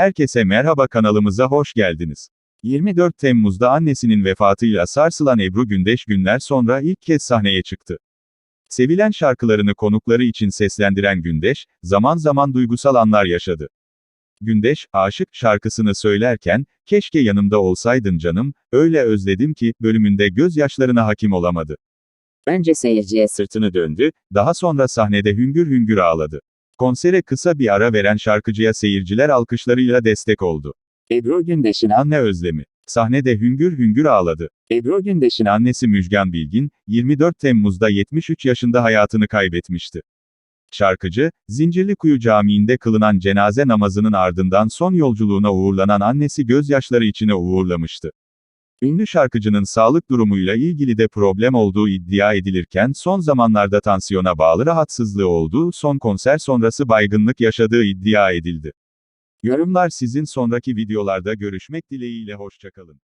Herkese merhaba kanalımıza hoş geldiniz. 24 Temmuz'da annesinin vefatıyla sarsılan Ebru Gündeş günler sonra ilk kez sahneye çıktı. Sevilen şarkılarını konukları için seslendiren Gündeş, zaman zaman duygusal anlar yaşadı. Gündeş, Aşık şarkısını söylerken, keşke yanımda olsaydın canım, öyle özledim ki, bölümünde gözyaşlarına hakim olamadı. Önce seyirciye Sırtını döndü, daha sonra sahnede hüngür hüngür ağladı. Konsere kısa bir ara veren şarkıcıya seyirciler alkışlarıyla destek oldu. Ebru Gündeş'in Anne özlemi. Sahnede hüngür hüngür ağladı. Ebru Gündeş'in annesi Müjgan Bilgin, 24 Temmuz'da 73 yaşında hayatını kaybetmişti. Şarkıcı, Zincirlikuyu Camii'nde kılınan cenaze namazının ardından son yolculuğuna uğurlanan annesi gözyaşları içine uğurlamıştı. Ünlü şarkıcının sağlık durumuyla ilgili de problem olduğu iddia edilirken son zamanlarda tansiyona bağlı rahatsızlığı olduğu son konser sonrası baygınlık yaşadığı iddia edildi. Yorumlar sizin sonraki videolarda görüşmek dileğiyle hoşçakalın.